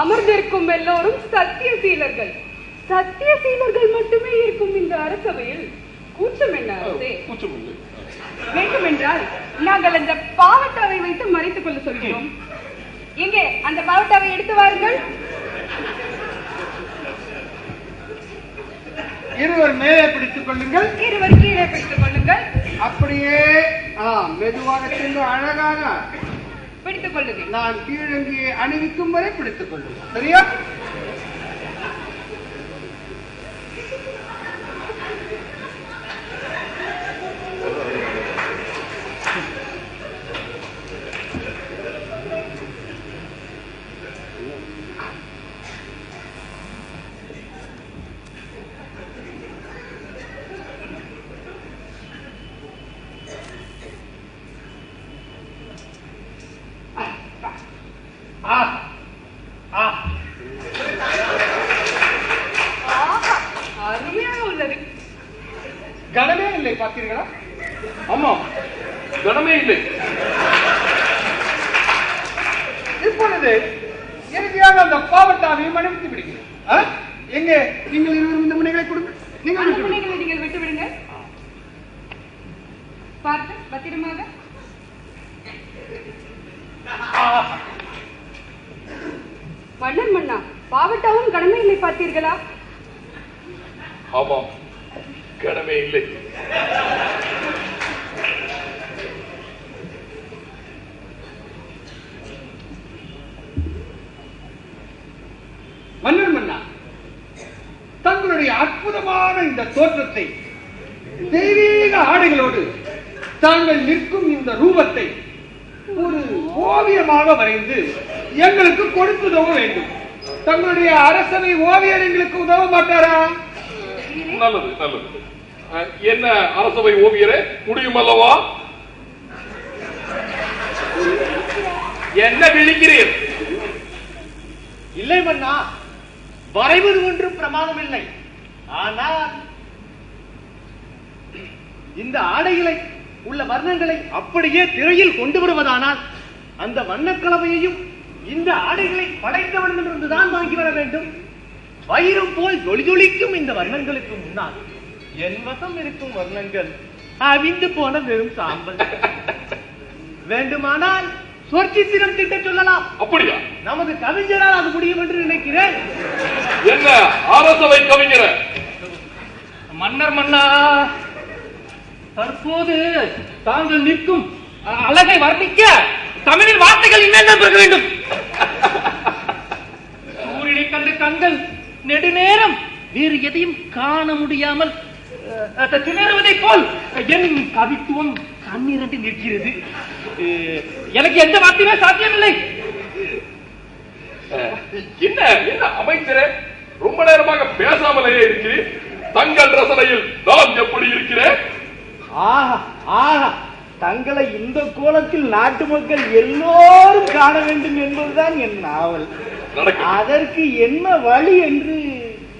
அமர்ந்திருக்கும் எல்லோரும் சத்தியசீலர்கள். சத்தியசீலர்கள் மட்டுமே இருக்கும் இந்த அரசவையில் கூச்சம் என்ன அரசே? கூச்சமில்லை வேண்டுமென்றால் நாங்கள் அந்த பாவட்டாவை வைத்து மறைத்துக் கொள்ள சொல்கிறோம். எங்கே? அந்த பாவட்டாவை எடுத்து வாருங்கள். இருவர் மேலே பிடித்துக் கொள்ளுங்கள். இருவர் கீழே பிடித்துக் கொள்ளுங்கள். அப்படியே மெதுவாக சென்று அழகாக பிடித்துக் கொள்ளுங்கள். நான் கீழங்கியை அணிவிக்கும் வரை பிடித்துக் கொள்ளுங்கள் சரியா ஆ ஆ ஆஹா, அருமையாக உள்ளது கனமே இல்லை பார்த்தீர்களா? ஆமா. கனமே இல்லை. இப்பொழுது இறுதியாக அந்த பாவட்டாவையும் அணிவித்து விடுகிறேன்? எங்கே? நீங்கள் இருவரும் இந்த முனைகளை கொடுங்க. நீங்கள். முனைகளை நீங்கள் விட்டு விடுங்க பார்த்து பத்திரமாக. மன்னன் மன்னா பாவட்டாவும் கடமை இல்லை பார்த்தீர்களா? ஆமாம். கனமே இல்லை மன்னர் மன்னா தங்களுடைய அற்புதமான இந்த தோற்றத்தை தெய்வீக ஆடைகளோடு தாங்கள் நிற்கும் இந்த ரூபத்தை ஒரு ஓவியமாக வரைந்து எங்களுக்கு கொடுத்துதவ வேண்டும். தங்களுடைய அரசவை ஓவியர் எங்களுக்கு உதவ மாட்டாரா? நல்லது நல்லது. என்ன அரசவை ஓவியரே? முடியும் அல்லவா என்ன விழிக்கிறீர்? இல்லை மன்னா வரைவது ஒன்றும் பிரமாதம் இல்லை ஆனால் இந்த ஆடைகளை உள்ள வர்ணங்களை அப்படியே திரையில் கொண்டு வருவதானால் அந்த வண்ணக்கலவையையும் இந்த ஆடைகளை படைத்தவனிடமிருந்து தான் வாங்கி வர வேண்டும். வயிறு போல் ஜொலி ஜொலிக்கும் இந்த வர்ணங்களுக்கு முன்னால் என் வசம் இருக்கும் வர்ணங்கள். அவிந்து போன வெறும் சாம்பல். வேண்டுமானால் சொற்சித்திரம் திட்ட சொல்லலாம். அப்படியா? நமது கவிஞரால் அது முடியும் என்று நினைக்கிறேன். என்ன? அரசவை கவிஞர. மன்னர் மன்னா தற்போது தாங்கள் நிற்கும் அழகை வர்ணிக்க தமிழில் வார்த்தைகள் என்னென்ன வேண்டும். சூரியனை கண்டு கண்கள் நெடுநேரம் வேறு எதையும் காண முடியாமல் திணறுவதைப் போல் என் கவித்துவம் கண்ணீரண்டு நிற்கிறது. எனக்கு எந்த வார்த்தையுமே சாத்தியமில்லை. என்ன என்ன அமைச்சரே? ரொம்ப நேரமாக பேசாமலேயே இருக்கிறீர். தங்கள் ரசனையில் நான் எப்படி இருக்கிறேன்? ஆஹா ஆஹா தங்களை இந்த கோலத்தில் நாட்டு மக்கள் எல்லோரும் காண வேண்டும் என்பதுதான் என் நாவல். அதற்கு என்ன வழி என்று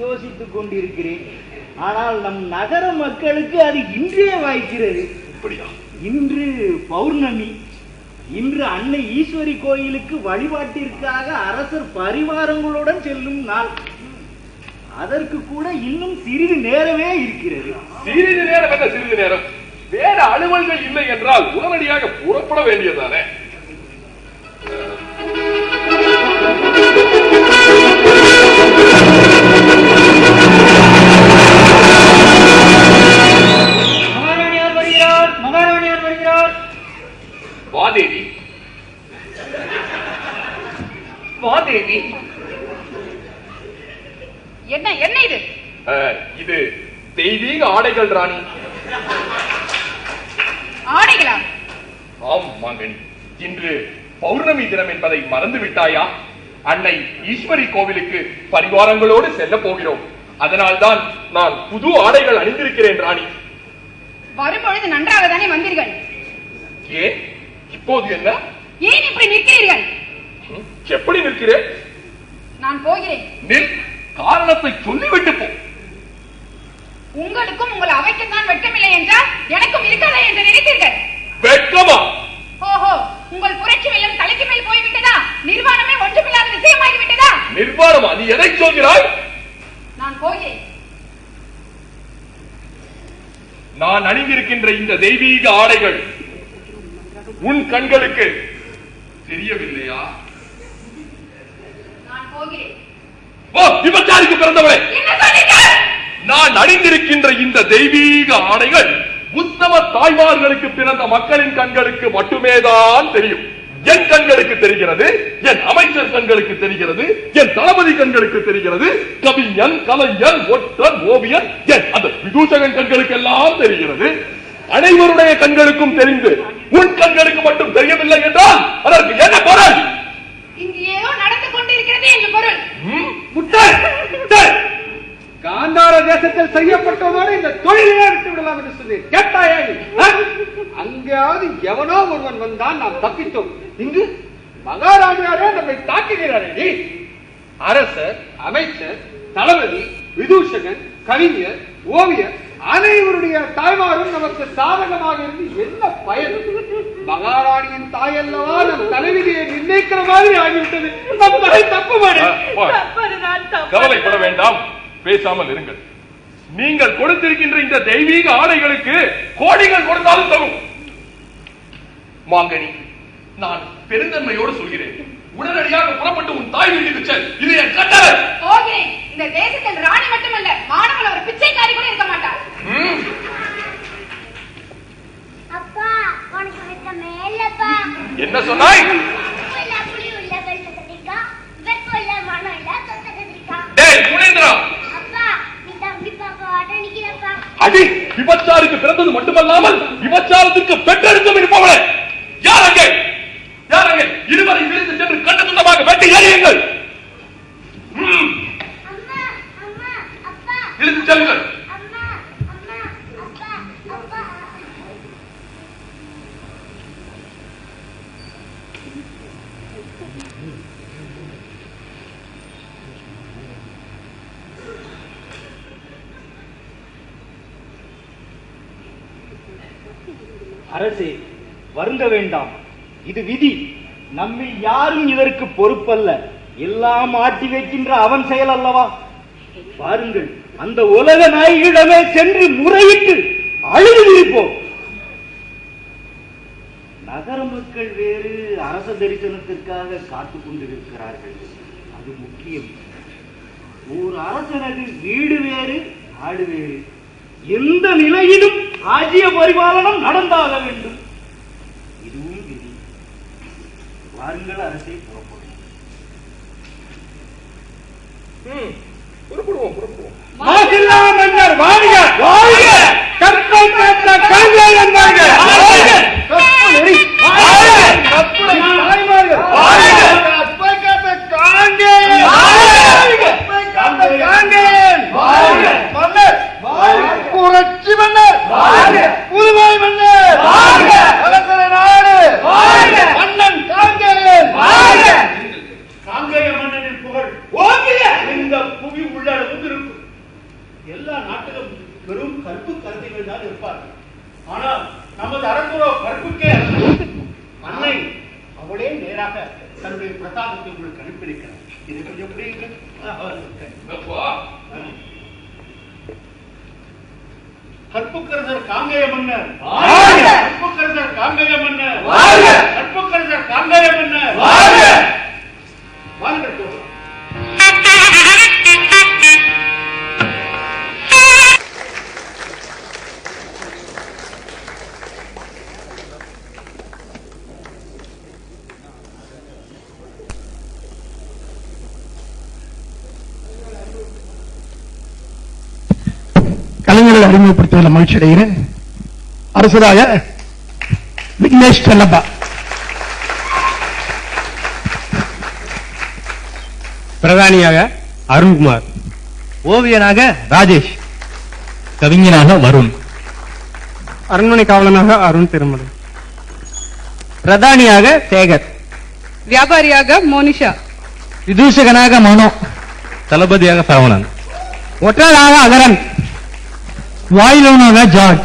யோசித்துக் கொண்டிருக்கிறேன். ஆனால் நம் நகர மக்களுக்கு அது இன்றே வாய்க்கிறது. இன்று பௌர்ணமி. இன்று அன்னை ஈஸ்வரி கோயிலுக்கு வழிபாட்டிற்காக அரசர் பரிவாரங்களுடன் செல்லும் நாள். அதற்கு கூட இன்னும் சிறிது நேரமே இருக்கிறது. சிறிது நேரம் என்ன சிறிது நேரம்? வேற அலுவல்கள் இல்லை என்றால் உடனடியாக புறப்பட வேண்டியதானே வாதேவி வாதேவி என்ன என்ன இது? இது தெய்வீக ஆடைகள் ராணி. ஆடைகளா? ஆம் மாங்கனி. இன்று பௌர்ணமி தினம் என்பதை மறந்து விட்டாயா? அன்னை ஈஸ்வரி கோவிலுக்கு பரிவாரங்களோடு செல்ல போகிறோம். அதனால்தான் நான் புது ஆடைகள் அணிந்திருக்கிறேன் ராணி. வரும்பொழுது நன்றாக தானே வந்தீர்கள். ஏன்? இப்போது என்ன? ஏன் இப்படி நிற்கிறீர்கள்? எப்படி நிற்கிறேன்? நான் போகிறேன். நில் காரணத்தை சொல்லிவிட்டு போ. உங்களுக்கும் உங்கள் அவைக்குத்தான் வெட்கமில்லை என்றால் எனக்கும் இருக்காதா என்று நினைத்தீர்கள்? வெட்கமா? ஓஹோ உங்கள் புரட்சி வெள்ளம் தலைக்கு மேல் போய்விட்டதா? நிர்வாணமே ஒன்றுமில்லாத விஷயமாகி விட்டதா நிர்வாணமா? நீ எதை சொல்கிறாய்? நான் போகிறேன். நான் அணிந்திருக்கின்ற இந்த தெய்வீக ஆடைகள் உன் கண்களுக்கு. தெரியவில்லையா? ஓ விபச்சாரிக்கு பிறந்தவளே. நான் அணிந்திருக்கின்ற இந்த தெய்வீக ஆடைகள் உத்தம தாய்மார்களுக்கு பிறந்த மக்களின் கண்களுக்கு மட்டுமேதான் தெரியும். என் கண்களுக்கு தெரிகிறது என் அமைச்சர் கண்களுக்கு தெரிகிறது என் தளபதி கண்களுக்கு தெரிகிறது கவிஞன் கலைஞன் ஒற்றன் ஓவியன் என் அந்த விதூஷகன் கண்களுக்கு எல்லாம் தெரிகிறது. அனைவருடைய கண்களுக்கும் தெரிந்து உன் கண்களுக்கு மட்டும் தெரியவில்லை என்றால் அதற்கு என்ன பொருள்? இங்கு ஏதோ நடந்து கொண்டிருக்கிறது என்று பொருள். காந்தார தேசத்தில் செய்யப்பட்டதோடு இந்த தொழிலே விட்டு விடலாம் என்று சொன்னேன் கேட்டாயா? அங்கேயாவது எவனோ ஒருவன் வந்தான் நாம் தப்பித்தோம். இங்கு மகாராணியாரே நம்மை தாக்குகிறாரே அரசர் அமைச்சர் தளபதி விதூஷகன் கவிஞர் ஓவியர் அனைவருடைய தாய்மாரும் நமக்கு சாதகமாக இருந்து என்ன பயன்? மகாராணியின் தாய் அல்லவா? நம் தலைவிதியை நிர்ணயிக்கிற மாதிரி ஆகிவிட்டது. நம் தப்பு கவலைப்பட வேண்டாம். பேசாமல் இருங்கள். நீங்கள் கொடுத்திருக்கின்ற இந்த தெய்வீக ஆடைகளுக்கு கோடிகள் கொடுத்தாலும் தரும். மாங்கனி நான் பெருந்தன்மையோடு சொல்கிறேன். உடனடியாக புறப்பட்டு உன் தாய் வீட்டுக்கு செல். இது என் கட்டளை. இந்த தேசத்தில் ராணி மட்டுமல்ல மாணவன் ஒரு பிச்சைக்காரி கூட இருக்க மாட்டார் ம்? அப்பா உனக்கு வெக்கமே இல்லப்பா என்ன சொன்னாய்? உள்ள புளி உள்ள வெள்ள கத்திரிக்காய் வெக்கம் இல்ல மனம் இல்ல சொத்த கத்திரிக்காய் டேய் குணேந்திரா அப்பா நீ தம்பி பாப்பா ஆட்ட நிக்கிறப்பா அடி விபச்சாருக்கு பிறந்தது மட்டுமல்லாமல் விபச்சாரத்துக்கு பெற்றெடுத்தும் இருப்பவளே யார் அங்கே யார் அங்கே இருவரை விழுந்து சென்று கண்ட துண்டமாக வெட்டி எறியுங்கள் ம், அம்மா அம்மா அப்பா இழுத்து செல்லுங்கள் அம்மா அம்மா அப்பா அப்பா அரசே வருந்த வேண்டாம். இது விதி. நம்மில் யாரும் இதற்கு பொறுப்பல்ல. எல்லாம் ஆட்டி வைக்கின்ற அவன் செயல் அல்லவா? பாருங்கள் அந்த உலக நாயகிடமே சென்று முறையிட்டு அழுது இருப்போம் நகர மக்கள் வேறு அரச தரிசனத்திற்காக காத்துக் கொண்டிருக்கிறார்கள். அது முக்கியம். ஒரு அரசனது வீடு வேறு ஆடு வேறு. எந்த நிலையிலும் ராஜ்ய பரிபாலனம் நடந்தாக வேண்டும். இதுவும் விதி. வாருங்கள் அரசை புறப்படும் புறப்படுவோம் புறப்படுவோம். மன்னர் வாழ்க வாழ்க கற்பல் பெற்ற கலைஞர் வாழ்க வாழ்க! கற்பனை வாழ்க கற்பனை தாய்மார்கள் வாழ்க! கற்பை காத்த காங்கேயன் வாழ்க! கற்பை காத்த காங்கேயன் வாழ்க! மன்னர் புரட்சி மன்னர் வாழ்க! புதுமை மன்னர் வாழ்க! அரசர நாடு வாழ்க! மன்னன் காங்கேயன் வாழ்க! காங்கேய மன்னனின் புகழ் ஓங்கிய இந்த புவி உள்ளளவுக்கு இருக்கும் எல்லா நாட்டிலும் வெறும் கற்பு கருதிகள் தான் இருப்பார்கள் ஆனால் நமது அரசுரோ கற்புக்கே அரசு. அன்னை அவளே நேராக தன்னுடைய பிரசாதத்தை உங்களுக்கு அனுப்பியிருக்கிறார் இது கொஞ்சம் புரியுங்க அப்பா, கற்புக்கரசர் காங்கேய மன்னர். அறிமுகப்படுத்துவதில் மகிழ்ச்சி அடைகிறேன் அரசராக விக்னேஷ் செல்லப்பா. பிரதானியாக அருண்குமார். ஓவியனாக ராஜேஷ். கவிஞனாக வருண். அரண்மனை காவலனாக அருண் திருமலை. பிரதானியாக சேகர். வியாபாரியாக மோனிஷா. விதூஷகனாக மனோ. தளபதியாக சரவணன். ஒற்றனாக அகரன். வாயிலவனாக ஜார்ஜ்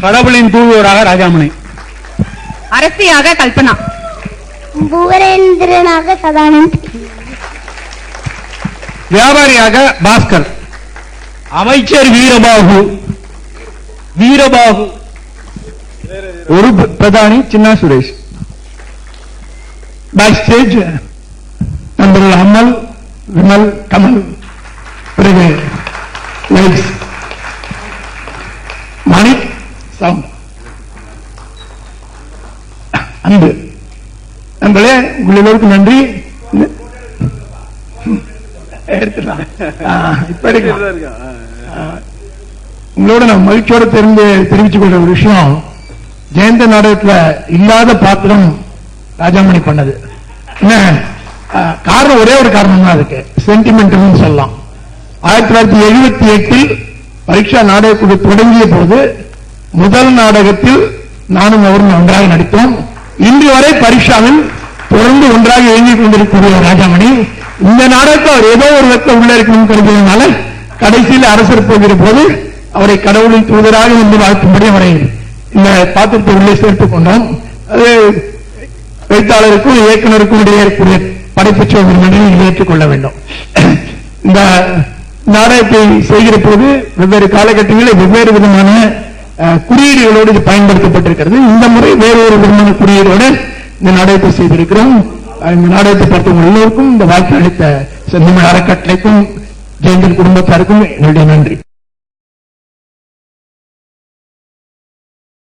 கடவுளின் தூதுவராக ராஜாமணி. அரசியாக கல்பனா. புவரேந்திரனாக சதானந்த். வியாபாரியாக பாஸ்கர். அமைச்சர் வீரபாகு. வீரபாகு. ஒரு ப- பிரதானி சின்ன சுரேஷ். பேக் ஸ்டேஜ் நண்பர்கள் அம்மல் விமல் கமல் பிறகு லைட்ஸ் சவுண்ட் அன்பு. நண்பர்களே உங்கள் எல்லோருக்கும் நன்றி. எடுத்துடலாம். இப்ப உங்களோட நான் மகிழ்ச்சியோட தெரிந்து தெரிவித்துக் கொள்ற ஒரு விஷயம் ஜெயந்த நாடகத்துல இல்லாத பாத்திரம் ராஜாமணி பண்ணது. என்ன? காரணம் ஒரே ஒரு காரணம் தான் அதுக்கு. சென்டிமெண்ட் சொல்லலாம். ஆயிரத்தி தொள்ளாயிரத்தி எழுபத்தி எட்டில் பரீட்சா நாடக குழு தொடங்கிய போது முதல் நாடகத்தில் நானும் அவரும் ஒன்றாக நடித்தோம். இன்று வரை பரீட்சாவில் தொடர்ந்து ஒன்றாக இயங்கிக் கொண்டிருக்கக்கூடிய ராஜாமணி இந்த நாடகத்தில் அவர் ஏதோ ஒரு விதத்தில் உள்ள இருக்கணும் கருதினால கடைசியில் அரசர் போகிற போது அவரை கடவுளின் தூதராக வந்து வாழ்த்தும்படி அவரை இந்த பாத்திரத்தை உள்ளே சேர்த்துக் கொண்டோம் அது எழுத்தாளருக்கும் இயக்குனருக்கும் இடையே இருக்கக்கூடிய படைப்புச் சோதனை ஏற்றுக்கொள்ள வேண்டும். இந்த நாடகத்தை செய்கிற போது வெவ்வேறு காலகட்டங்களில் வெவ்வேறு விதமான குறியீடுகளோடு இது பயன்படுத்தப்பட்டிருக்கிறது. இந்த முறை வேறொரு விதமான குறியீடோடு இந்த நாடகத்தை செய்திருக்கிறோம். இந்த நாடகத்தை பார்த்தவங்க எல்லோருக்கும் இந்த வாழ்க்கை அளித்த செந்தமிழ் அறக்கட்டளைக்கும் ஜெயந்தன் குடும்பத்தாருக்கும் என்னுடைய நன்றி.